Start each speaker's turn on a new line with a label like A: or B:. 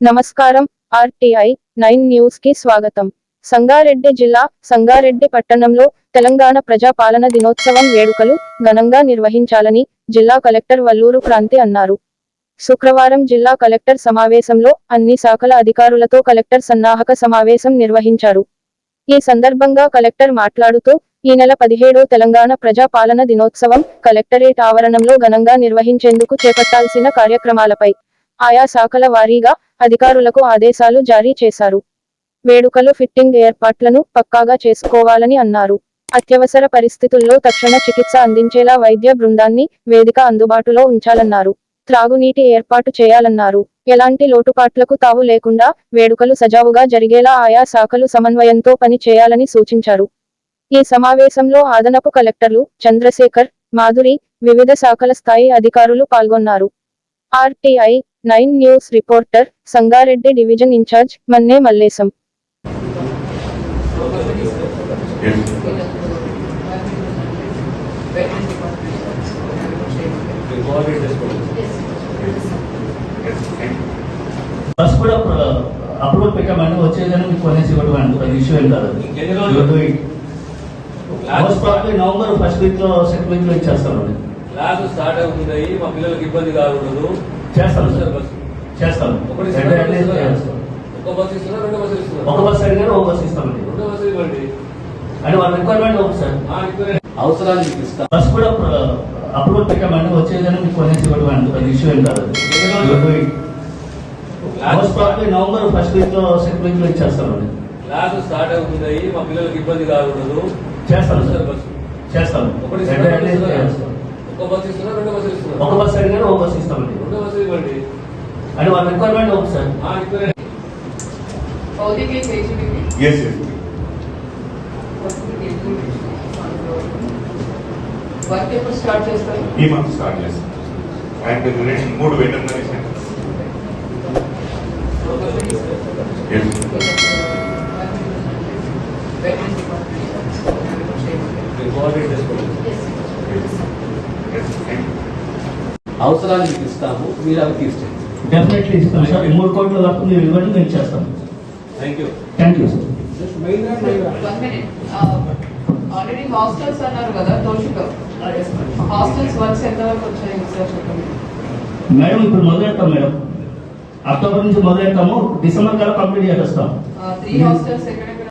A: నమస్కారం RTI nine న్యూస్కి స్వాగతం. సంగారెడ్డి జిల్లా సంగారెడ్డి పట్టణంలో తెలంగాణ ప్రజాపాలన దినోత్సవం వేడుకలు ఘనంగా నిర్వహించాలని జిల్లా కలెక్టర్ వల్లూరు క్రాంతి అన్నారు. శుక్రవారం జిల్లా కలెక్టర్ సమావేశంలో అన్ని శాఖల అధికారులతో కలెక్టర్ సన్నాహక సమావేశం నిర్వహించారు. ఈ సందర్భంగా కలెక్టర్ మాట్లాడుతూ ఈ నెల పదిహేడో తెలంగాణ ప్రజాపాలన దినోత్సవం కలెక్టరేట్ ఆవరణంలో ఘనంగా నిర్వహించేందుకు చేపట్టాల్సిన కార్యక్రమాలపై ఆయా శాఖల వారీగా అధికారులకు ఆదేశాలు జారీ చేశారు. వేడుకలు ఫిట్టింగ్ ఏర్పాట్లను పక్కాగా చేసుకోవాలని అన్నారు. అత్యవసర పరిస్థితుల్లో తక్షణ చికిత్స అందించేలా వైద్య బృందాన్ని వేదిక అందుబాటులో ఉంచాలన్నారు. త్రాగునీటి ఏర్పాటు చేయాలన్నారు. ఎలాంటి లోటుపాట్లకు తావు లేకుండా వేడుకలు సజావుగా జరిగేలా ఆయా శాఖలు సమన్వయంతో పని చేయాలని సూచించారు. ఈ సమావేశంలో అదనపు కలెక్టర్లు చంద్రశేఖర్ మాధురి వివిధ శాఖల స్థాయి అధికారులు పాల్గొన్నారు. RTI nine news reporter Sangareddy division incharge Manne Mallesham.
B: Bus కూడా అప్లోడ్ పెట్టామంటే వచ్చేదని మీకు కొనేసి ఇవ్వడం అది ఇష్యూ ఏం కాదు. నవంబర్ ఫస్ట్ వీక్లో సెకండ్ వీక్లో ఇచ్చేస్తామండి.
C: క్లాస్ స్టార్ట్ అవుతున్నాయి మా పిల్లలకి ఇబ్బంది కాకూడదు.
B: చేస్తాను. Sir
C: bus.
B: చేస్తాను.
C: ఒకటి. ఒక బస్సు ఇస్తున్నారు. రెండు బస్సులు ఇస్తున్నారు.
B: ఒక బస్ అడిగారు ఒక బస్ ఇస్తామండి.
C: రెండు బస్సులు ఇవ్వండి.
B: అంటే వాళ్ళ రిక్వైర్మెంట్ ఒక సార్.
C: అవసరానికి ఇస్తాం
B: బస్ కూడా అప్లోడ్ పెట్టామంటే వచ్చేదని మీకు కొనేసి ఇవ్వడం ఇష్యూ ఏం కాదు.
C: ఎన్ని రోజులు?
B: మోస్ట్ ప్రాబ్లీ నవంబర్ ఫస్ట్ వీక్లో సెకండ్ వీక్లో ఇచ్చేస్తామండి.
C: క్లాస్ స్టార్ట్ అవుతున్నాయి మా పిల్లలకి ఇబ్బంది కాకూడదు.
B: చేస్తాను సార్.
C: బస్సు.
B: చేస్తాను.
C: ఒకటి ఒక బస్సు రెండు బస్సులు ఇస్తున్నారు
B: ఒక బస్ అడిగారు ఒక బస్ ఇస్తామండి.
C: రెండు బస్సులు ఇవ్వండి.
B: అంటే వాళ్ళ రిక్వైర్మెంట్ ఒక సార్.
C: ఆ, ఇక్కడ
D: Holding is HDB.
E: Yes, yes.
D: Work ఎప్పుడు స్టార్ట్ చేస్తారు?
E: ఈ మంత్ స్టార్ట్ చేస్తాం. అండ్ రెండు మూడు వెటర్నరీ సెంటర్స్ ఎస్
C: మీరు అవసరానికి ఇస్తాము మీరు అవి తీర్చండి.
B: డెఫినెట్లీ ఇస్తాం. సార్ మూడు కోట్ల వరకు మీరు ఇవ్వండి మేము చేస్తాం.
C: Thank you
B: thank you sir
D: one minute already hostels అన్నారు కదా తోషిక హాస్టల్స్ వర్క్స్ ఎంత వరకు వచ్చాయి? సార్ చెప్పండి.
B: మేడం ఇప్పుడు మొదలెడతాం మేడం అక్టోబర్ నుంచి మొదలెడతాము. డిసెంబర్ కల్లా కంప్లీట్ చేసేస్తాం.
D: త్రీ హాస్టల్స్ ఎక్కడ